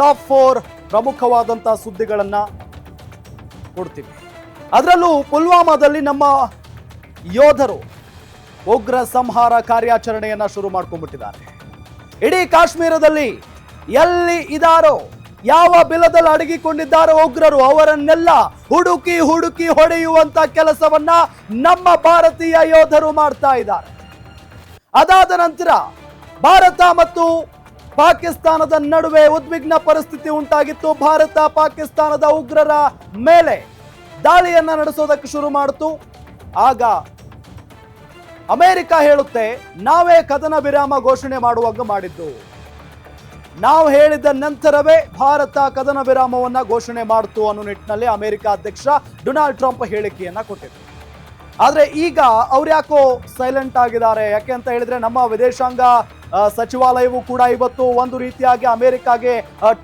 Top four ಪ್ರಮುಖವಾದಂಥ ಸುದ್ದಿಗಳನ್ನ ಕೊಡ್ತೀವಿ. ಅದರಲ್ಲೂ ಪುಲ್ವಾಮಾದಲ್ಲಿ ನಮ್ಮ ಯೋಧರು ಉಗ್ರ ಸಂಹಾರ ಕಾರ್ಯಾಚರಣೆಯನ್ನ ಶುರು ಮಾಡ್ಕೊಂಡ್ಬಿಟ್ಟಿದ್ದಾರೆ. ಇಡೀ ಕಾಶ್ಮೀರದಲ್ಲಿ ಎಲ್ಲಿ ಇದಾರೋ, ಯಾವ ಬಿಲದಲ್ಲಿ ಅಡಗಿಕೊಂಡಿದ್ದಾರೋ ಉಗ್ರರು, ಅವರನ್ನೆಲ್ಲ ಹುಡುಕಿ ಹುಡುಕಿ ಹೊಡೆಯುವಂತ ಕೆಲಸವನ್ನ ನಮ್ಮ ಭಾರತೀಯ ಯೋಧರು ಮಾಡ್ತಾ ಇದ್ದಾರೆ. ಅದಾದ ನಂತರ ಭಾರತ ಮತ್ತು ಪಾಕಿಸ್ತಾನದ ನಡುವೆ ಉದ್ವಿಗ್ನ ಪರಿಸ್ಥಿತಿ ಉಂಟಾಗಿತ್ತು. ಭಾರತ ಪಾಕಿಸ್ತಾನದ ಉಗ್ರರ ಮೇಲೆ ದಾಳಿಯನ್ನ ನಡೆಸೋದಕ್ಕೆ ಶುರು ಮಾಡಿತು. ಆಗ ಅಮೆರಿಕ ಹೇಳುತ್ತೆ, ನಾವೇ ಕದನ ವಿರಾಮ ಘೋಷಣೆ ಮಾಡುವಾಗ ಮಾಡಿದ್ದು. ನಾವು ಹೇಳಿದ ನಂತರವೇ ಭಾರತ ಕದನ ವಿರಾಮವನ್ನ ಘೋಷಣೆ ಮಾಡಿತು ಅನ್ನೋ ನಿಟ್ಟಿನಲ್ಲಿ ಅಮೆರಿಕ ಅಧ್ಯಕ್ಷ ಡೊನಾಲ್ಡ್ ಟ್ರಂಪ್ ಹೇಳಿಕೆಯನ್ನ ಕೊಟ್ಟಿದ್ರು. ಆದ್ರೆ ಈಗ ಅವ್ರ್ಯಾಕೋ ಸೈಲೆಂಟ್ ಆಗಿದ್ದಾರೆ? ಯಾಕೆ ಅಂತ ಹೇಳಿದ್ರೆ ನಮ್ಮ ವಿದೇಶಾಂಗ ಸಚಿವಾಲಯವು ಕೂಡ ಇವತ್ತು ಒಂದು ರೀತಿಯಾಗಿ ಅಮೆರಿಕಾಗೆ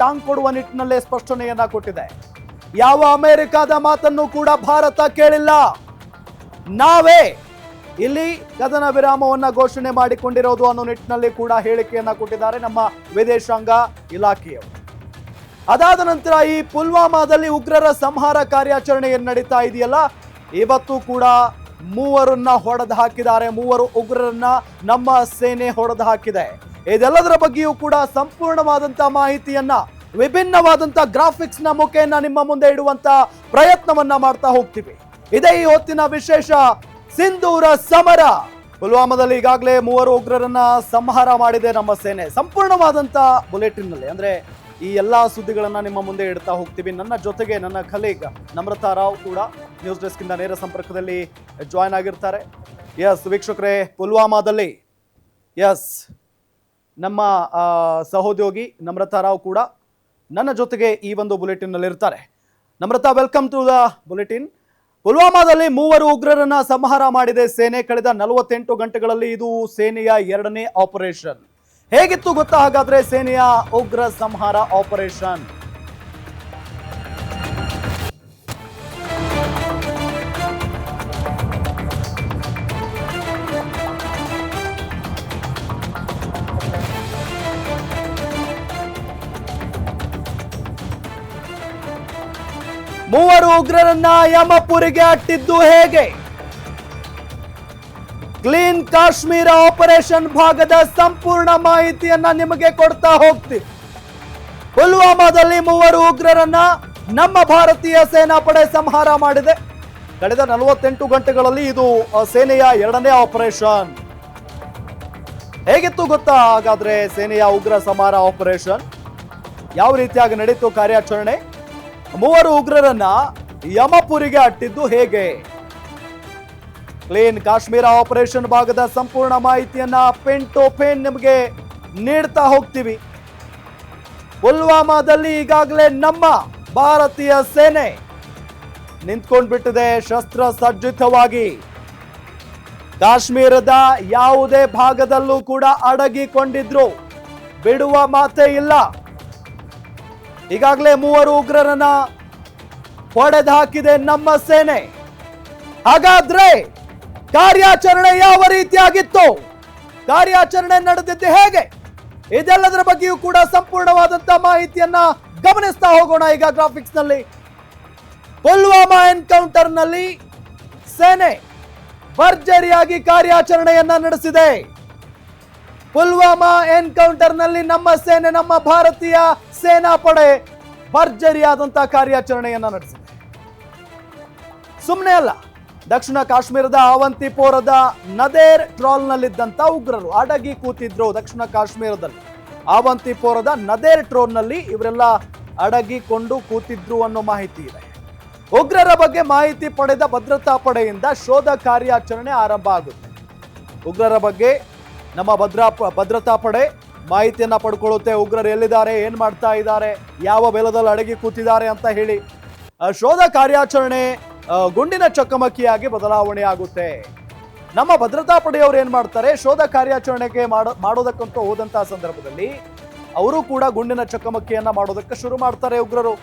ಟಾಂಗ್ ಕೊಡುವ ನಿಟ್ಟಿನಲ್ಲೇ ಸ್ಪಷ್ಟನೆಯನ್ನ ಕೊಟ್ಟಿದೆ. ಯಾವ ಅಮೆರಿಕಾದ ಮಾತನ್ನು ಕೂಡ ಭಾರತ ಕೇಳಿಲ್ಲ. ನಾವೇ ಇಲ್ಲಿ ಕದನ ವಿರಾಮವನ್ನ ಘೋಷಣೆ ಮಾಡಿಕೊಂಡಿರೋದು ಅನ್ನೋ ನಿಟ್ಟಿನಲ್ಲಿ ಕೂಡ ಹೇಳಿಕೆಯನ್ನ ಕೊಟ್ಟಿದ್ದಾರೆ ನಮ್ಮ ವಿದೇಶಾಂಗ ಇಲಾಖೆಯವರು. ಅದಾದ ನಂತರ ಈ ಪುಲ್ವಾಮಾದಲ್ಲಿ ಉಗ್ರರ ಸಂಹಾರ ಕಾರ್ಯಾಚರಣೆ ಏನ್ ನಡೀತಾ ಇದೆಯಲ್ಲ? ಇವತ್ತು ಕೂಡ ಮೂವರನ್ನ ಹೊಡೆದು ಹಾಕಿದ್ದಾರೆ. ಮೂವರು ಉಗ್ರರನ್ನ ನಮ್ಮ ಸೇನೆ ಹೊಡೆದು ಹಾಕಿದೆ. ಇದೆಲ್ಲದರ ಬಗ್ಗೆಯೂ ಕೂಡ ಸಂಪೂರ್ಣವಾದಂತಹ ಮಾಹಿತಿಯನ್ನ ವಿಭಿನ್ನವಾದಂತಹ ಗ್ರಾಫಿಕ್ಸ್ನ ಮುಖೇನ ನಿಮ್ಮ ಮುಂದೆ ಇಡುವಂತ ಪ್ರಯತ್ನವನ್ನ ಮಾಡ್ತಾ ಹೋಗ್ತೀವಿ. ಇದೇ ಈ ಹೊತ್ತಿನ ವಿಶೇಷ ಸಿಂಧೂರ ಸಮರ. ಪುಲ್ವಾಮಾದಲ್ಲಿ ಈಗಾಗಲೇ ಮೂವರು ಉಗ್ರರನ್ನ ಸಂಹಾರ ಮಾಡಿದೆ ನಮ್ಮ ಸೇನೆ. ಸಂಪೂರ್ಣವಾದಂತ ಬುಲೆಟಿನ್ನಲ್ಲಿ ಅಂದ್ರೆ ಈ ಎಲ್ಲಾ ಸುದ್ದಿಗಳನ್ನ ನಿಮ್ಮ ಮುಂದೆ ಇಡ್ತಾ ಹೋಗ್ತೀವಿ. ನನ್ನ ಜೊತೆಗೆ ನನ್ನ ಖಲೀಗ್ ನಮ್ರತಾ ರಾವ್ ಕೂಡ ನ್ಯೂಸ್ ಡೆಸ್ಕಿಂದ ನೇರ ಸಂಪರ್ಕದಲ್ಲಿ ಜಾಯ್ನ್ ಆಗಿರ್ತಾರೆ. ಎಸ್ ವೀಕ್ಷಕರೇ, ಪುಲ್ವಾಮಾದಲ್ಲಿ ಎಸ್ ನಮ್ಮ ಸಹೋದ್ಯೋಗಿ ನಮ್ರತಾ ರಾವ್ ಕೂಡ ನನ್ನ ಜೊತೆಗೆ ಈ ಒಂದು ಬುಲೆಟಿನ್ನಲ್ಲಿ ಇರ್ತಾರೆ Namratha welcome to the bulletin ಪುಲ್ವಾಮಾದಲ್ಲಿ ಮೂವರು ಉಗ್ರರನ್ನ ಸಂಹಾರ ಮಾಡಿದೆ. ಸೇನೆ ಕಳೆದ ನಲವತ್ತೆಂಟು ಗಂಟೆಗಳಲ್ಲಿ ಇದು ಸೇನೆಯ ಎರಡನೇ ಆಪರೇಷನ್ ಹೇಗಿತ್ತು ಗೊತ್ತಾ? ಹಾಗಾದ್ರೆ ಸೇನೆಯ ಉಗ್ರ ಸಂಹಾರ ಆಪರೇಷನ್ ಮೂವರು ಉಗ್ರರನ್ನ ಯಮಪುರಿಗೆ ಅಟ್ಟಿದ್ದು ಹೇಗೆ? ಕ್ಲೀನ್ ಕಾಶ್ಮೀರ ಆಪರೇಷನ್ ಭಾಗದ ಸಂಪೂರ್ಣ ಮಾಹಿತಿಯನ್ನ ನಿಮಗೆ ಕೊಡ್ತಾ ಹೋಗ್ತೀವಿ ಪುಲ್ವಾಮಾದಲ್ಲಿ ಮೂವರು ಉಗ್ರರನ್ನ ನಮ್ಮ ಭಾರತೀಯ ಸೇನಾಪಡೆ ಸಂಹಾರ ಮಾಡಿದೆ. ಕಳೆದ ನಲವತ್ತೆಂಟು ಗಂಟೆಗಳಲ್ಲಿ ಇದು ಸೇನೆಯ ಎರಡನೇ ಆಪರೇಷನ್. ಹೇಗಿತ್ತು ಗೊತ್ತಾ? ಹಾಗಾದ್ರೆ ಸೇನೆಯ ಉಗ್ರ ಸಂಹಾರ ಆಪರೇಷನ್. ಯಾವ ರೀತಿಯಾಗಿ ನಡೀತು ಕಾರ್ಯಾಚರಣೆ? ಮೂವರು ಉಗ್ರರನ್ನ ಯಮಪುರಿಗೆ ಅಟ್ಟಿದ್ದು ಹೇಗೆ? ಕ್ಲೀನ್ ಕಾಶ್ಮೀರ ಆಪರೇಷನ್ ಭಾಗದ ಸಂಪೂರ್ಣ ಮಾಹಿತಿಯನ್ನ ಪೆನ್ ಟು ಪೆನ್ ನಿಮಗೆ ನೀಡ್ತಾ ಹೋಗ್ತೀವಿ. ಪುಲ್ವಾಮಾದಲ್ಲಿ ಈಗಾಗಲೇ ನಮ್ಮ ಭಾರತೀಯ ಸೇನೆ ನಿಂತ್ಕೊಂಡ್ಬಿಟ್ಟಿದೆ ಶಸ್ತ್ರ ಸಜ್ಜಿತವಾಗಿ ಕಾಶ್ಮೀರದ ಯಾವುದೇ ಭಾಗದಲ್ಲೂ ಕೂಡ ಅಡಗಿಕೊಂಡಿದ್ರು. ಬಿಡುವ ಮಾತೇ ಇಲ್ಲ. ಈಗಾಗಲೇ ಮೂವರು ಉಗ್ರರನ್ನ ಹೊಡೆದು ಹಾಕಿದೆ ನಮ್ಮ ಸೇನೆ. ಹಾಗಾದ್ರೆ ಕಾರ್ಯಾಚರಣೆ ಯಾವ ರೀತಿಯಾಗಿತ್ತು? ಕಾರ್ಯಾಚರಣೆ ನಡೆದಿದ್ದು ಹೇಗೆ? ಇದೆಲ್ಲದರ ಬಗ್ಗೆಯೂ ಕೂಡ ಸಂಪೂರ್ಣವಾದಂತ ಮಾಹಿತಿಯನ್ನ ಗಮನಿಸ್ತಾ ಹೋಗೋಣ ಈಗ ಗ್ರಾಫಿಕ್ಸ್ನಲ್ಲಿ ಪುಲ್ವಾಮಾ ಎನ್ಕೌಂಟರ್ನಲ್ಲಿ ಸೇನೆ ಭರ್ಜರಿಯಾಗಿ ಕಾರ್ಯಾಚರಣೆಯನ್ನ ನಡೆಸಿದೆ. ಪುಲ್ವಾಮಾ ಎನ್ಕೌಂಟರ್ನಲ್ಲಿ ನಮ್ಮ ಸೇನೆ, ನಮ್ಮ ಭಾರತೀಯ ಸೇನಾ ಪಡೆ ಭರ್ಜರಿಯಾದಂತಹ ಕಾರ್ಯಾಚರಣೆಯನ್ನ ನಡೆಸಿದೆ. ಸುಮ್ಮನೆ ಅಲ್ಲ, ದಕ್ಷಿಣ ಕಾಶ್ಮೀರದ ಅವಂತಿಪೋರದ ನದೇರ್ ಟ್ರೋಲ್ನಲ್ಲಿದ್ದಂಥ ಉಗ್ರರು ಅಡಗಿ ಕೂತಿದ್ರು ದಕ್ಷಿಣ ಕಾಶ್ಮೀರದಲ್ಲಿ. ಅವಂತಿಪೋರದ ನದೇರ್ ಟ್ರೋಲ್ನಲ್ಲಿ ಇವರೆಲ್ಲ ಅಡಗಿಕೊಂಡು ಕೂತಿದ್ರು ಅನ್ನೋ ಮಾಹಿತಿ ಇದೆ. ಉಗ್ರರ ಬಗ್ಗೆ ಮಾಹಿತಿ ಪಡೆದ ಭದ್ರತಾ ಪಡೆಯಿಂದ ಶೋಧ ಕಾರ್ಯಾಚರಣೆ ಆರಂಭ ಆಗುತ್ತೆ. ಉಗ್ರರ ಬಗ್ಗೆ ನಮ್ಮ ಭದ್ರಾ ಭದ್ರತಾ ಪಡೆ ಮಾಹಿತಿಯನ್ನು ಪಡ್ಕೊಳ್ಳುತ್ತೆ. ಉಗ್ರರು ಎಲ್ಲಿದ್ದಾರೆ, ಏನು ಮಾಡ್ತಾ ಇದ್ದಾರೆ, ಯಾವ ಬೆಲದಲ್ಲಿ ಅಡಗಿ ಕೂತಿದ್ದಾರೆ ಅಂತ ಹೇಳಿ. ಶೋಧ ಕಾರ್ಯಾಚರಣೆ ಗುಂಡಿನ ಚಕಮಕಿಯಾಗಿ ಬದಲಾವಣೆ ಆಗುತ್ತೆ ನಮ್ಮ ಭದ್ರತಾ ಪಡೆಯವರು ಏನು ಮಾಡ್ತಾರೆ, ಶೋಧ ಕಾರ್ಯಾಚರಣೆಗೆ ಮಾಡೋ, ಮಾಡೋದಕ್ಕಂತ ಹೋದಂತಹ ಸಂದರ್ಭದಲ್ಲಿ ಅವರು ಕೂಡ ಗುಂಡಿನ ಚಕ್ಕಮಕ್ಕಿಯನ್ನ ಮಾಡೋದಕ್ಕೆ ಶುರು ಮಾಡ್ತಾರೆ ಉಗ್ರರು.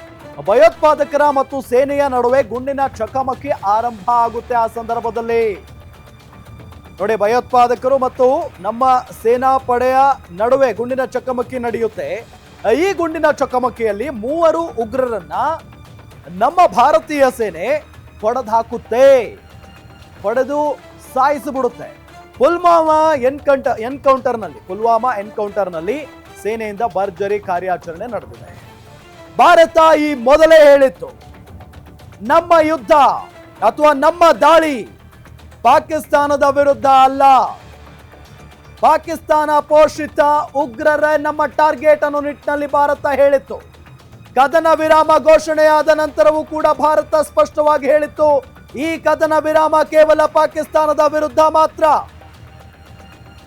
ಭಯೋತ್ಪಾದಕರ ಮತ್ತು ಸೇನೆಯ ನಡುವೆ ಗುಂಡಿನ ಚಕಮಕಿ ಆರಂಭ ಆಗುತ್ತೆ ಆ ಸಂದರ್ಭದಲ್ಲಿ. ನೋಡಿ, ಭಯೋತ್ಪಾದಕರು ಮತ್ತು ನಮ್ಮ ಸೇನಾ ಪಡೆಯ ನಡುವೆ ಗುಂಡಿನ ಚಕಮಕಿ ನಡೆಯುತ್ತೆ. ಈ ಗುಂಡಿನ ಚಕಮಕಿಯಲ್ಲಿ ಮೂವರು ಉಗ್ರರನ್ನ ನಮ್ಮ ಭಾರತೀಯ ಸೇನೆ ಪಡೆದು ಹಾಕುತ್ತೆ. ಹೊಡೆದು ಸಾಯಿಸಿಬಿಡುತ್ತೆ ಪುಲ್ವಾಮಾ ಎನ್ಕೌಂಟ, ಎನ್ಕೌಂಟರ್ನಲ್ಲಿ, ಪುಲ್ವಾಮಾ ಎನ್ಕೌಂಟರ್ನಲ್ಲಿ ಸೇನೆಯಿಂದ ಭರ್ಜರಿ ಕಾರ್ಯಾಚರಣೆ ನಡೆದಿದೆ. ಭಾರತ ಈ ಮೊದಲೇ ಹೇಳಿತ್ತು, ನಮ್ಮ ಯುದ್ಧ ಅಥವಾ ನಮ್ಮ ದಾಳಿ ಪಾಕಿಸ್ತಾನದ ವಿರುದ್ಧ ಅಲ್ಲ. ಪಾಕಿಸ್ತಾನ ಪೋಷಿತ ಉಗ್ರರ ನಮ್ಮ ಟಾರ್ಗೆಟ್ ಅನ್ನು ನಿಟ್ಟಿನಲ್ಲಿ ಭಾರತ ಹೇಳಿತ್ತು. ಕದನ ವಿರಾಮ ಘೋಷಣೆಯಾದ ನಂತರವೂ ಕೂಡ ಭಾರತ ಸ್ಪಷ್ಟವಾಗಿ ಹೇಳಿತ್ತು, ಈ ಕದನ ವಿರಾಮ ಕೇವಲ ಪಾಕಿಸ್ತಾನದ ವಿರುದ್ಧ ಮಾತ್ರ.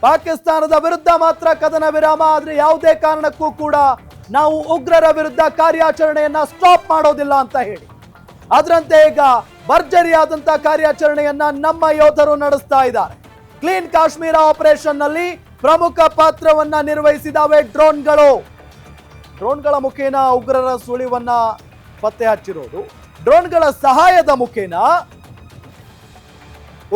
ಪಾಕಿಸ್ತಾನದ ವಿರುದ್ಧ ಮಾತ್ರ ಕದನ ವಿರಾಮ, ಆದರೆ ಯಾವುದೇ ಕಾರಣಕ್ಕೂ ಕೂಡ ನಾವು ಉಗ್ರರ ವಿರುದ್ಧ ಕಾರ್ಯಾಚರಣೆಯನ್ನ ಸ್ಟಾಪ್ ಮಾಡೋದಿಲ್ಲ ಅಂತ ಹೇಳಿ. ಅದರಂತೆ ಈಗ ಭರ್ಜರಿಯಾದಂತ ಕಾರ್ಯಾಚರಣೆಯನ್ನ ನಮ್ಮ ಯೋಧರು ನಡೆಸ್ತಾ ಇದ್ದಾರೆ. ಕ್ಲೀನ್ ಕಾಶ್ಮೀರ ಆಪರೇಷನ್ನಲ್ಲಿ ಪ್ರಮುಖ ಪಾತ್ರವನ್ನ ನಿರ್ವಹಿಸಿದಾವೆ ಡ್ರೋನ್ಗಳು. ಡ್ರೋನ್ಗಳ ಮುಖೇನ ಉಗ್ರರ ಸುಳಿವನ್ನ ಪತ್ತೆ ಹಚ್ಚಿರೋದು. ಡ್ರೋನ್ಗಳ ಸಹಾಯದ ಮುಖೇನ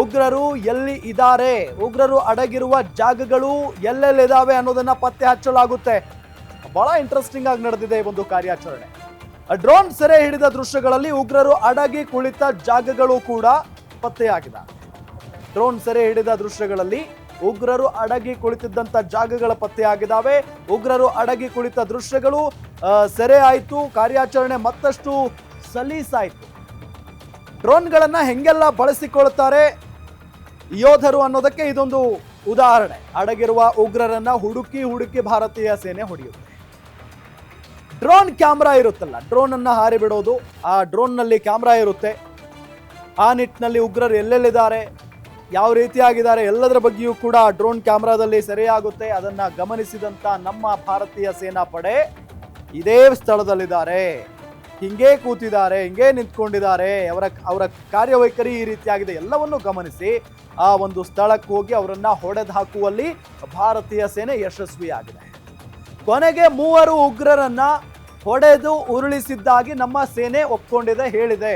ಉಗ್ರರು ಎಲ್ಲಿ ಇದ್ದಾರೆ? ಉಗ್ರರು ಅಡಗಿರುವ ಜಾಗಗಳು ಎಲ್ಲೆಲ್ಲಿದ್ದಾವೆ ಅನ್ನೋದನ್ನ ಪತ್ತೆ ಹಚ್ಚಲಾಗುತ್ತೆ. ಬಹಳ ಇಂಟ್ರೆಸ್ಟಿಂಗ್ ಆಗಿ ನಡೆದಿದೆ ಈ ಒಂದು ಕಾರ್ಯಾಚರಣೆ. ಡ್ರೋನ್ ಸೆರೆ ಹಿಡಿದ ದೃಶ್ಯಗಳಲ್ಲಿ ಉಗ್ರರು ಅಡಗಿ ಕುಳಿತ ಜಾಗಗಳು ಕೂಡ ಪತ್ತೆಯಾಗಿದೆ. ಡ್ರೋನ್ ಸೆರೆ ಹಿಡಿದ ದೃಶ್ಯಗಳಲ್ಲಿ ಉಗ್ರರು ಅಡಗಿ ಕುಳಿತಿದ್ದಂತ ಜಾಗಗಳ ಪತ್ತೆಯಾಗಿದ್ದಾವೆ ಉಗ್ರರು ಅಡಗಿ ಕುಳಿತ ದೃಶ್ಯಗಳು ಸೆರೆ ಆಯಿತು, ಕಾರ್ಯಾಚರಣೆ ಮತ್ತಷ್ಟು ಸಲೀಸಾಯಿತು. ಡ್ರೋನ್ಗಳನ್ನ ಹೆಂಗೆಲ್ಲ ಬಳಸಿಕೊಳ್ತಾರೆ ಯೋಧರು ಅನ್ನೋದಕ್ಕೆ ಇದೊಂದು ಉದಾಹರಣೆ. ಅಡಗಿರುವ ಉಗ್ರರನ್ನ ಹುಡುಕಿ ಹುಡುಕಿ ಭಾರತೀಯ ಸೇನೆ ಹೊಡೆಯುತ್ತೆ. ಡ್ರೋನ್ ಕ್ಯಾಮ್ರಾ ಇರುತ್ತಲ್ಲ, ಡ್ರೋನ್ ಅನ್ನ ಹಾರಿ ಬಿಡೋದು. ಆ ಡ್ರೋನ್ನಲ್ಲಿ ಕ್ಯಾಮ್ರಾ ಇರುತ್ತೆ. ಆ ನಿಟ್ಟಿನಲ್ಲಿ ಉಗ್ರರು ಎಲ್ಲೆಲ್ಲಿದ್ದಾರೆ, ಯಾವ ರೀತಿಯಾಗಿದ್ದಾರೆ ಎಲ್ಲದರ ಬಗ್ಗೆಯೂ ಕೂಡ ಡ್ರೋನ್ ಕ್ಯಾಮ್ರಾದಲ್ಲಿ ಸೆರೆಯಾಗುತ್ತೆ. ಅದನ್ನ ಗಮನಿಸಿದಂತ ನಮ್ಮ ಭಾರತೀಯ ಸೇನಾ ಪಡೆ ಇದೇ ಸ್ಥಳದಲ್ಲಿದ್ದಾರೆ. ಹಿಂಗೇ ಕೂತಿದ್ದಾರೆ, ಹಿಂಗೇ ನಿಂತ್ಕೊಂಡಿದ್ದಾರೆ. ಅವರ ಅವರ ಕಾರ್ಯವೈಖರಿ ಈ ರೀತಿಯಾಗಿದೆ. ಎಲ್ಲವನ್ನು ಗಮನಿಸಿ ಆ ಒಂದು ಸ್ಥಳಕ್ಕೆ ಹೋಗಿ ಅವರನ್ನ ಹೊಡೆದು ಹಾಕುವಲ್ಲಿ ಭಾರತೀಯ ಸೇನೆ ಯಶಸ್ವಿಯಾಗಿದೆ. ಕೊನೆಗೆ ಮೂವರು ಉಗ್ರರನ್ನ ಹೊಡೆದು ಉರುಳಿಸಿದ್ದಾಗಿ ನಮ್ಮ ಸೇನೆ ಒಪ್ಕೊಂಡಿದೆ, ಹೇಳಿದೆ.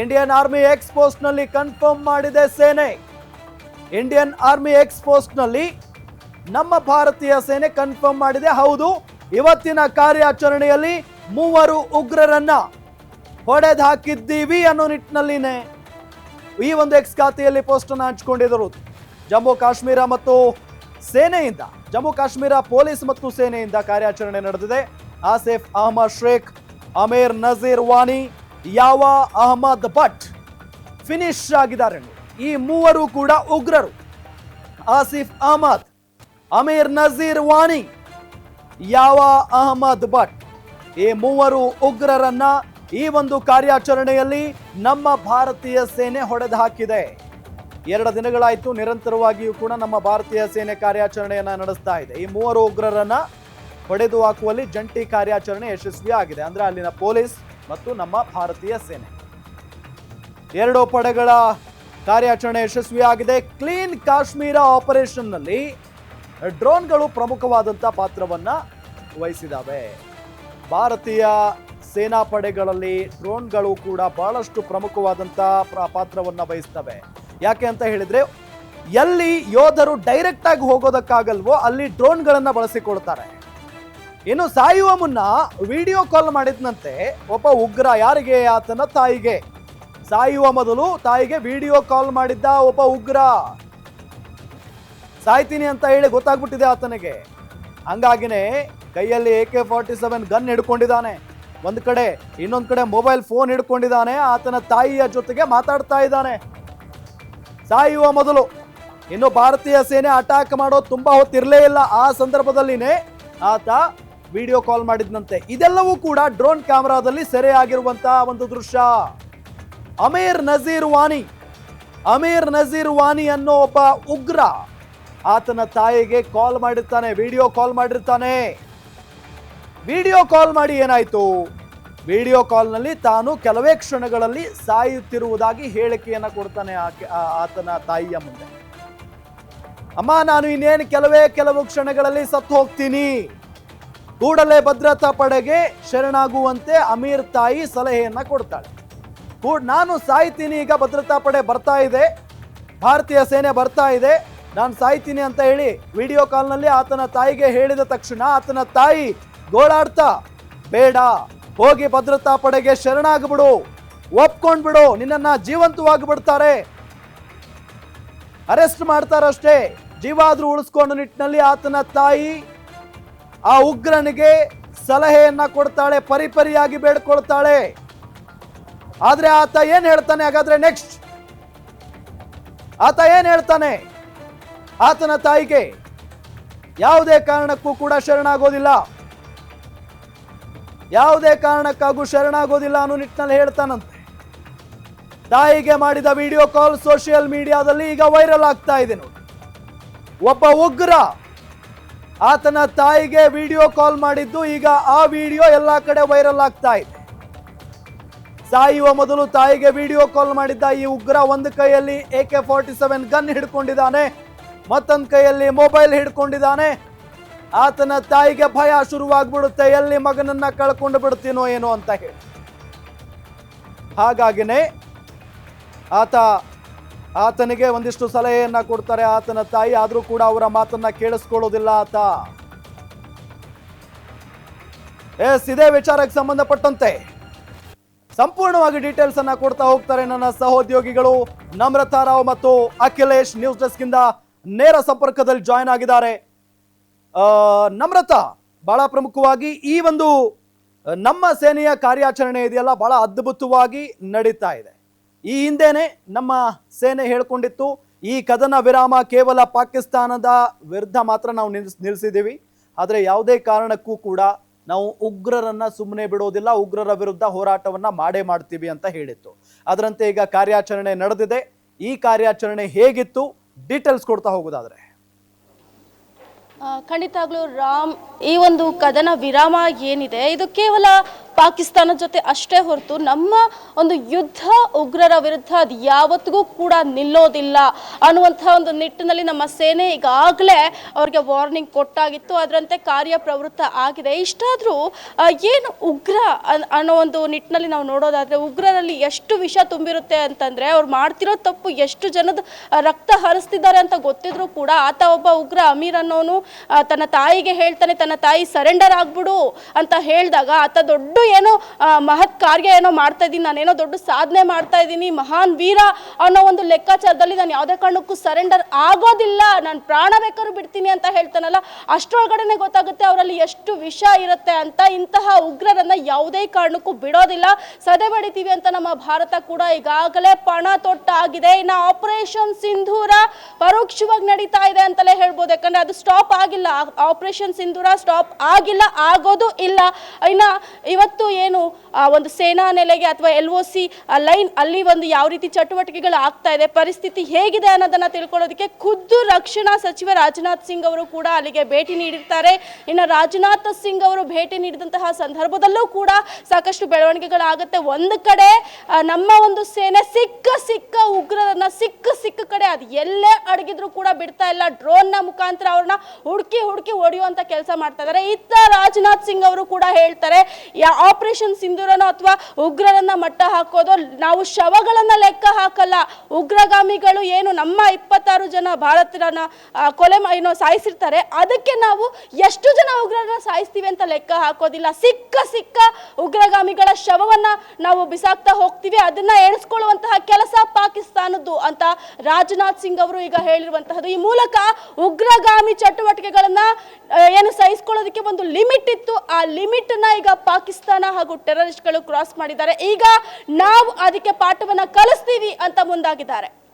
ಇಂಡಿಯನ್ ಆರ್ಮಿ ಎಕ್ಸ್ ಪೋಸ್ಟ್ನಲ್ಲಿ ಕನ್ಫರ್ಮ್ ಮಾಡಿದೆ ಸೇನೆ. ಇಂಡಿಯನ್ ಆರ್ಮಿ ಎಕ್ಸ್ ಪೋಸ್ಟ್ನಲ್ಲಿ ನಮ್ಮ ಭಾರತೀಯ ಸೇನೆ ಕನ್ಫರ್ಮ್ ಮಾಡಿದೆ, ಹೌದು. ಇವತ್ತಿನ ಕಾರ್ಯಾಚರಣೆಯಲ್ಲಿ ಮೂವರು ಉಗ್ರರನ್ನ ಹೊಡೆದು ಹಾಕಿದ್ದೀವಿ ಅನ್ನೋ ನಿಟ್ಟಿನಲ್ಲಿನೇ ಈ ಒಂದು ಎಕ್ಸ್ ಖಾತೆಯಲ್ಲಿ ಪೋಸ್ಟ್ ಅನ್ನು ಹಂಚಿಕೊಂಡಿದ್ದರು ಜಮ್ಮು ಕಾಶ್ಮೀರ ಮತ್ತು ಸೇನೆಯಿಂದ, ಜಮ್ಮು ಕಾಶ್ಮೀರ ಪೊಲೀಸ್ ಮತ್ತು ಸೇನೆಯಿಂದ ಕಾರ್ಯಾಚರಣೆ ನಡೆದಿದೆ. ಆಸಿಫ್ ಅಹಮದ್ ಶೇಖ್, ಅಮೀರ್ ನಜೀರ್ ವಾನಿ, ಯಾವ ಅಹಮದ್ ಭಟ್ ಫಿನಿಶ್ ಆಗಿದ್ದಾರೆ. ಈ ಮೂವರು ಕೂಡ ಉಗ್ರರು. ಆಸಿಫ್ ಅಹಮದ್, ಅಮೀರ್ ನಜೀರ್ ವಾನಿ, ಯಾವ ಅಹಮದ್ ಭಟ್ ಈ ಮೂವರು ಉಗ್ರರನ್ನ ಈ ಒಂದು ಕಾರ್ಯಾಚರಣೆಯಲ್ಲಿ ನಮ್ಮ ಭಾರತೀಯ ಸೇನೆ ಹೊಡೆದು ಹಾಕಿದೆ ಎರಡು ದಿನಗಳಾಯಿತು ನಿರಂತರವಾಗಿಯೂ ಕೂಡ ನಮ್ಮ ಭಾರತೀಯ ಸೇನೆ ಕಾರ್ಯಾಚರಣೆಯನ್ನು ನಡೆಸ್ತಾ ಇದೆ. ಈ ಮೂವರು ಉಗ್ರರನ್ನ ಹೊಡೆದು ಹಾಕುವಲ್ಲಿ ಜಂಟಿ ಕಾರ್ಯಾಚರಣೆ ಯಶಸ್ವಿಯಾಗಿದೆ. ಅಂದರೆ ಅಲ್ಲಿನ ಪೊಲೀಸ್ ಮತ್ತು ನಮ್ಮ ಭಾರತೀಯ ಸೇನೆ. ಎರಡು ಪಡೆಗಳ ಕಾರ್ಯಾಚರಣೆ ಯಶಸ್ವಿಯಾಗಿದೆ. ಕ್ಲೀನ್ ಕಾಶ್ಮೀರ ಆಪರೇಷನ್ನಲ್ಲಿ ಡ್ರೋನ್ಗಳು ಪ್ರಮುಖವಾದಂಥ ಪಾತ್ರವನ್ನು ವಹಿಸಿದಾವೆ ಭಾರತೀಯ ಸೇನಾ ಪಡೆಗಳಲ್ಲಿ ಡ್ರೋನ್ಗಳು ಕೂಡ ಬಹಳಷ್ಟು ಪ್ರಮುಖವಾದಂಥ ಪ್ರ- ಪಾತ್ರವನ್ನ ವಹಿಸ್ತವೆ. ಯಾಕೆ ಅಂತ ಹೇಳಿದ್ರೆ, ಎಲ್ಲಿ ಯೋಧರು ಡೈರೆಕ್ಟ್ ಆಗಿ ಹೋಗೋದಕ್ಕಾಗಲ್ವೋ ಅಲ್ಲಿ ಡ್ರೋನ್ಗಳನ್ನು ಬಳಸಿಕೊಳ್ತಾರೆ. ಇನ್ನು ಸಾಯುವ ಮುನ್ನ ವಿಡಿಯೋ ಕಾಲ್ ಮಾಡಿದ್ನಂತೆ ಒಬ್ಬ ಉಗ್ರ ಯಾರಿಗೆ? ಆತನ ತಾಯಿಗೆ. ಸಾಯುವ ಮೊದಲು ತಾಯಿಗೆ ವಿಡಿಯೋ ಕಾಲ್ ಮಾಡಿದ್ದ ಒಬ್ಬ ಉಗ್ರ. ಸಾಯ್ತೀನಿ ಅಂತ ಹೇಳಿ ಗೊತ್ತಾಗ್ಬಿಟ್ಟಿದೆ ಆತನಿಗೆ. ಹಂಗಾಗಿನೇ ಕೈಯಲ್ಲಿ A K forty seven gun ಹಿಡ್ಕೊಂಡಿದ್ದಾನೆ. ಒಂದು ಕಡೆ, ಇನ್ನೊಂದು ಕಡೆ ಮೊಬೈಲ್ ಫೋನ್ ಹಿಡ್ಕೊಂಡಿದ್ದಾನೆ, ಆತನ ತಾಯಿಯ ಜೊತೆಗೆ ಮಾತಾಡ್ತಾ ಇದ್ದಾನೆ. ಸಾಯುವ ಮೊದಲು, ಇನ್ನು ಭಾರತೀಯ ಸೇನೆ ಅಟ್ಯಾಕ್ ಮಾಡೋದು ತುಂಬಾ ಹೊತ್ತಿರಲೇ ಇಲ್ಲ. ಆ ಸಂದರ್ಭದಲ್ಲಿನೇ ಆತ ವಿಡಿಯೋ ಕಾಲ್ ಮಾಡಿದ್ನಂತೆ. ಇದೆಲ್ಲವೂ ಕೂಡ ಡ್ರೋನ್ ಕ್ಯಾಮೆರಾದಲ್ಲಿ ಸೆರೆಯಾಗಿರುವಂತಹ ಒಂದು ದೃಶ್ಯ. ಅಮೀರ್ ನಜೀರ್ ವಾನಿ. ಅಮೀರ್ ನಜೀರ್ ವಾನಿ ಅನ್ನೋ ಒಬ್ಬ ಉಗ್ರ ಆತನ ತಾಯಿಗೆ ಕಾಲ್ ಮಾಡಿರ್ತಾನೆ, ವಿಡಿಯೋ ಕಾಲ್ ಮಾಡಿರ್ತಾನೆ. ವಿಡಿಯೋ ಕಾಲ್ ಮಾಡಿ ಏನಾಯ್ತು? ವಿಡಿಯೋ ಕಾಲ್ನಲ್ಲಿ ತಾನು ಕೆಲವೇ ಕ್ಷಣಗಳಲ್ಲಿ ಸಾಯುತ್ತಿರುವುದಾಗಿ ಹೇಳಿಕೆಯನ್ನ ಕೊಡ್ತಾನೆ ಆತನ ತಾಯಿಯ ಮುಂದೆ. ಅಮ್ಮ, ನಾನು ಇನ್ನೇನು ಕೆಲವೇ, ಕೆಲವು ಕ್ಷಣಗಳಲ್ಲಿ ಸತ್ತು ಹೋಗ್ತೀನಿ. ಕೂಡಲೇ ಭದ್ರತಾ ಪಡೆಗೆ ಶರಣಾಗುವಂತೆ ಅಮೀರ್ ತಾಯಿ ಸಲಹೆಯನ್ನ ಕೊಡ್ತಾಳೆ. ಕೂಡ ನಾನು ಸಾಯ್ತೀನಿ, ಈಗ ಭದ್ರತಾ ಪಡೆ ಬರ್ತಾ ಇದೆ. ಭಾರತೀಯ ಸೇನೆ ಬರ್ತಾ ಇದೆ. ನಾನು ಸಾಯ್ತೀನಿ ಅಂತ ಹೇಳಿ ವಿಡಿಯೋ ಕಾಲ್ನಲ್ಲಿ ಆತನ ತಾಯಿಗೆ ಹೇಳಿದ ತಕ್ಷಣ ಆತನ ತಾಯಿ ಗೋಳಾಡ್ತಾ, ಬೇಡ, ಹೋಗಿ ಭದ್ರತಾ ಪಡೆಗೆ ಶರಣಾಗ್ಬಿಡು ಒಪ್ಕೊಂಡ್ಬಿಡು ನಿನ್ನನ್ನ ಜೀವಂತವಾಗಿ ಬಿಡ್ತಾರೆ. ಅರೆಸ್ಟ್ ಮಾಡ್ತಾರಷ್ಟೇ. ಜೀವಾದ್ರೂ ಉಳಿಸ್ಕೊಂಡು ನಿಟ್ಟಿನಲ್ಲಿ ಆತನ ತಾಯಿ ಆ ಉಗ್ರನಿಗೆ ಸಲಹೆಯನ್ನ ಕೊಡ್ತಾಳೆ, ಪರಿಪರಿಯಾಗಿ ಬೇಡ್ಕೊಳ್ತಾಳೆ. ಆದ್ರೆ ಆತ ಏನ್ ಹೇಳ್ತಾನೆ ಹಾಗಾದ್ರೆ ನೆಕ್ಸ್ಟ್ ಆತ ಏನ್ ಹೇಳ್ತಾನೆ? ಆತನ ತಾಯಿಗೆ ಯಾವುದೇ ಕಾರಣಕ್ಕೂ ಕೂಡ ಶರಣಾಗೋದಿಲ್ಲ. ಯಾವುದೇ ಕಾರಣಕ್ಕಾಗೂ ಶರಣಾಗೋದಿಲ್ಲ ಅನ್ನೋ ನಿಟ್ಟಿನಲ್ಲಿ ಹೇಳ್ತಾನಂತೆ. ತಾಯಿಗೆ ಮಾಡಿದ ವಿಡಿಯೋ ಕಾಲ್ ಸೋಷಿಯಲ್ ಮೀಡಿಯಾದಲ್ಲಿ ಈಗ ವೈರಲ್ ಆಗ್ತಾ ಇದೆ ನೋಡಿ. ಒಬ್ಬ ಉಗ್ರ ಆತನ ತಾಯಿಗೆ ವಿಡಿಯೋ ಕಾಲ್ ಮಾಡಿದ್ದು ಈಗ ಆ ವಿಡಿಯೋ ಎಲ್ಲ ಕಡೆ ವೈರಲ್ ಆಗ್ತಾ ಇದೆ. ಸಾಯುವ ಮೊದಲು ತಾಯಿಗೆ ವಿಡಿಯೋ ಕಾಲ್ ಮಾಡಿದ್ದ ಈ ಉಗ್ರ ಒಂದು ಕೈಯಲ್ಲಿ A K forty seven gun ಹಿಡ್ಕೊಂಡಿದ್ದಾನೆ, ಮತ್ತೊಂದು ಕೈಯಲ್ಲಿ ಮೊಬೈಲ್ ಹಿಡ್ಕೊಂಡಿದ್ದಾನೆ. ಆತನ ತಾಯಿಗೆ ಭಯ ಶುರುವಾಗ್ಬಿಡುತ್ತೆ, ಎಲ್ಲಿ ಮಗನನ್ನ ಕಳ್ಕೊಂಡು ಬಿಡ್ತೀನೋ ಏನೋ ಅಂತ ಹೇಳಿ. ಹಾಗಾಗಿನೇ ಆತ ಆತನಿಗೆ ಒಂದಿಷ್ಟು ಸಲಹೆಯನ್ನು ಕೊಡ್ತಾರೆ ಆತನ ತಾಯಿ, ಆದರೂ ಕೂಡ ಅವರ ಮಾತನ್ನ ಕೇಳಿಸ್ಕೊಳ್ಳೋದಿಲ್ಲ ಆತ. ಎಸ್, ಇದೇ ವಿಚಾರಕ್ಕೆ ಸಂಬಂಧಪಟ್ಟಂತೆ ಸಂಪೂರ್ಣವಾಗಿ ಡೀಟೇಲ್ಸ್ ಅನ್ನ ಕೊಡ್ತಾ ಹೋಗ್ತಾರೆ ನನ್ನ ಸಹೋದ್ಯೋಗಿಗಳು ನಮ್ರತಾ ರಾವ್ ಮತ್ತು ಅಖಿಲೇಶ್ ನ್ಯೂಸ್ ಡೆಸ್ಕ್ ಇಂದ ನೇರ ಸಂಪರ್ಕದಲ್ಲಿ ಜಾಯ್ನ್ ಆಗಿದ್ದಾರೆ. ನಮ್ರತಾ ಬಹಳ ಪ್ರಮುಖವಾಗಿ ಈ ಒಂದು ನಮ್ಮ ಸೇನೆಯ ಕಾರ್ಯಾಚರಣೆ ಇದೆಯಲ್ಲ, ಬಹಳ ಅದ್ಭುತವಾಗಿ ನಡೀತಾ ಇದೆ. ಈ ಹಿಂದೆನೆ ನಮ್ಮ ಸೇನೆ ಹೇಳ್ಕೊಂಡಿತ್ತು, ಈ ಕದನ ವಿರಾಮ ಕೇವಲ ಪಾಕಿಸ್ತಾನದ ವಿರುದ್ಧ ಮಾತ್ರ ನಾವು ನಿಲ್ಸ್ ನಿಲ್ಲಿಸಿದ್ದೀವಿ ಆದರೆ ಯಾವುದೇ ಕಾರಣಕ್ಕೂ ಕೂಡ ನಾವು ಉಗ್ರರನ್ನ ಸುಮ್ಮನೆ ಬಿಡೋದಿಲ್ಲ, ಉಗ್ರರ ವಿರುದ್ಧ ಹೋರಾಟವನ್ನ ಮಾಡೇ ಮಾಡ್ತೀವಿ ಅಂತ ಹೇಳಿತ್ತು. ಅದರಂತೆ ಈಗ ಕಾರ್ಯಾಚರಣೆ ನಡೆದಿದೆ. ಈ ಕಾರ್ಯಾಚರಣೆ ಹೇಗಿತ್ತು? ಡೀಟೇಲ್ಸ್ ಕೊಡ್ತಾ ಹೋಗೋದಾದ್ರೆ. ಖಂಡಿತಾಗ್ಲೂ ರಾಮ್, ಈ ಒಂದು ಕದನ ವಿರಾಮ ಏನಿದೆ, ಇದು ಕೇವಲ ಪಾಕಿಸ್ತಾನ ಜೊತೆ ಅಷ್ಟೇ ಹೊರತು ನಮ್ಮ ಒಂದು ಯುದ್ಧ ಉಗ್ರರ ವಿರುದ್ಧ ಅದು ಯಾವತ್ತಿಗೂ ಕೂಡ ನಿಲ್ಲೋದಿಲ್ಲ ಅನ್ನುವಂತಹ ಒಂದು ನಿಟ್ಟಿನಲ್ಲಿ ನಮ್ಮ ಸೇನೆ ಈಗಾಗಲೇ ಅವ್ರಿಗೆ ವಾರ್ನಿಂಗ್ ಕೊಟ್ಟಾಗಿತ್ತು. ಅದರಂತೆ ಕಾರ್ಯಪ್ರವೃತ್ತ ಆಗಿದೆ. ಇಷ್ಟಾದರೂ ಏನು ಉಗ್ರ ಅನ್ನೋ ಒಂದು ನಿಟ್ಟಿನಲ್ಲಿ ನಾವು ನೋಡೋದಾದರೆ ಉಗ್ರರಲ್ಲಿ ಎಷ್ಟು ವಿಷ ತುಂಬಿರುತ್ತೆ ಅಂತಂದರೆ ಅವ್ರು ಮಾಡ್ತಿರೋ ತಪ್ಪು ಎಷ್ಟು ಜನದ ರಕ್ತ ಹರಿಸ್ತಿದ್ದಾರೆ ಅಂತ ಗೊತ್ತಿದ್ರು ಕೂಡ ಆತ ಒಬ್ಬ ಉಗ್ರ ಅಮೀರ್ ಅನ್ನೋನು ತನ್ನ ತಾಯಿಗೆ ಹೇಳ್ತಾನೆ, ತನ್ನ ತಾಯಿ ಸರೆಂಡರ್ ಆಗ್ಬಿಡು ಅಂತ ಹೇಳಿದಾಗ ಆತ ದೊಡ್ಡ ಏನೋ ಮಹತ್ ಕಾರ್ಯ ಏನೋ ಮಾಡ್ತಾ ಇದ್ದೀನಿ, ನಾನೇನೋ ದೊಡ್ಡ ಸಾಧನೆ ಮಾಡ್ತಾ ಇದ್ದೀನಿ, ಮಹಾನ್ ವೀರ ಅನ್ನೋ ಒಂದು ಲೆಕ್ಕಾಚಾರದಲ್ಲಿ ನಾನು ಯಾವುದೇ ಕಾರಣಕ್ಕೂ ಸರೆಂಡರ್ ಆಗೋದಿಲ್ಲ. ನಾನು ಪ್ರಾಣ ಬೇಕಾದ್ರೂ ಬಿಡ್ತೀನಿ ಅಂತ ಹೇಳ್ತಾನಲ್ಲ, ಅಷ್ಟರೊಳಗಡೆನೆ ಗೊತ್ತಾಗುತ್ತೆ ಅವರಲ್ಲಿ ಎಷ್ಟು ವಿಷ ಇರುತ್ತೆ ಅಂತ. ಇಂತಹ ಉಗ್ರರನ್ನ ಯಾವುದೇ ಕಾರಣಕ್ಕೂ ಬಿಡೋದಿಲ್ಲ. ಸದೆ ಬಡಿತೀವಿ ಅಂತ ನಮ್ಮ ಭಾರತ ಕೂಡ ಈಗಾಗಲೇ ಪಣ ತೊಟ್ಟಾಗಿದೆ ಇನ್ನು ಆಪರೇಷನ್ ಸಿಂಧೂರ ಪರೋಕ್ಷವಾಗಿ ನಡೀತಾ ಇದೆ ಅಂತಲೇ ಹೇಳ್ಬೋದು. ಯಾಕಂದ್ರೆ ಅದು ಸ್ಟಾಪ್ ಆಗಿಲ್ಲ. ಆಪರೇಷನ್ ಸಿಂಧೂರ ಸ್ಟಾಪ್ ಆಗಿಲ್ಲ, ಆಗೋದು ಇಲ್ಲ. ಇನ್ನ ಇವತ್ತು ಏನು, ಆ, ಒಂದು ಸೇನಾ ನೆಲೆಗೆ ಅಥವಾ ಎಲ್ ಒ ಸಿ ಲೈನ್ ಅಲ್ಲಿ ಒಂದು ಯಾವ ರೀತಿ ಚಟುವಟಿಕೆಗಳು ಆಗ್ತಾ ಇದೆ, ಪರಿಸ್ಥಿತಿ ಹೇಗಿದೆ ಅನ್ನೋದನ್ನ ತಿಳ್ಕೊಳ್ಳೋದಕ್ಕೆ ಖುದ್ದು ರಕ್ಷಣಾ ಸಚಿವ ರಾಜನಾಥ್ ಸಿಂಗ್ ಅವರು ಕೂಡ ಅಲ್ಲಿಗೆ ಭೇಟಿ ನೀಡಿರ್ತಾರೆ. ಇನ್ನು ರಾಜನಾಥ್ ಸಿಂಗ್ ಅವರು ಭೇಟಿ ನೀಡಿದಂತಹ ಸಂದರ್ಭದಲ್ಲೂ ಕೂಡ ಸಾಕಷ್ಟು ಬೆಳವಣಿಗೆಗಳಾಗುತ್ತೆ. ಒಂದು ಕಡೆ ನಮ್ಮ ಒಂದು ಸೇನೆ ಸಿಕ್ಕ ಸಿಕ್ಕ ಉಗ್ರರನ್ನ ಸಿಕ್ಕ ಸಿಕ್ಕ ಕಡೆ ಅದು ಎಲ್ಲೇ ಅಡಗಿದ್ರು ಕೂಡ ಬಿಡ್ತಾ ಇಲ್ಲ. ಡ್ರೋನ್ನ ಮುಖಾಂತರ ಅವ್ರನ್ನ ಹುಡುಕಿ ಹುಡುಕಿ ಹೊಡೆಯುವಂತ ಕೆಲಸ ಮಾಡ್ತಾ ಇದ್ದಾರೆ. ಇತ್ತ ರಾಜನಾಥ್ ಸಿಂಗ್ ಅವರು ಕೂಡ ಹೇಳ್ತಾರೆ ಆಪರೇಷನ್ ಸಿಂಧೂರನೋ ಅಥವಾ ಉಗ್ರರನ್ನ ಮಟ್ಟ ಹಾಕೋದು, ನಾವು ಶವಗಳನ್ನ ಲೆಕ್ಕ ಹಾಕಲ್ಲ. ಉಗ್ರಗಾಮಿಗಳು ಏನು ನಮ್ಮ ಇಪ್ಪತ್ತಾರು ಜನ ಭಾರತರನ್ನ ಕೊಲೆ ಏನೋ ಸಾಯಿಸಿರ್ತಾರೆ. ಅದಕ್ಕೆ ನಾವು ಎಷ್ಟು ಜನ ಉಗ್ರರನ್ನ ಸಾಯಿಸ್ತೀವಿ ಅಂತ ಲೆಕ್ಕ ಹಾಕೋದಿಲ್ಲ. ಸಿಕ್ಕ ಸಿಕ್ಕ ಉಗ್ರಗಾಮಿಗಳ ಶವವನ್ನ ನಾವು ಬಿಸಾಕ್ತಾ ಹೋಗ್ತೀವಿ. ಅದನ್ನ ಎಣಿಸ್ಕೊಳ್ಳುವಂತಹ ಕೆಲಸ ಪಾಕಿಸ್ತಾನದ್ದು ಅಂತ ರಾಜನಾಥ್ ಸಿಂಗ್ ಅವರು ಈಗ ಹೇಳಿರುವಂತಹದ್ದು. ಈ ಮೂಲಕ ಉಗ್ರಗಾಮಿ ಚಟುವಟಿಕೆಗಳನ್ನ ಏನು ಸಹಿಸ್ಕೊಳ್ಳೋದಕ್ಕೆ ಒಂದು ಲಿಮಿಟ್ ಇತ್ತು. ಆ ಲಿಮಿಟ್ ಈಗ ಈಗ ಪಾಕಿಸ್ತಾನ ಹಾಗೂ ಟೆರರಿಸ್ಟ್ಗಳು ಕ್ರಾಸ್ ಮಾಡಿದ್ದಾರೆ. ಈಗ ನಾವು ಅದಕ್ಕೆ ಪಾಠವನ್ನ ಕಲಿಸ್ತೀವಿ ಅಂತ ಮುಂದಾಗಿದ್ದಾರೆ.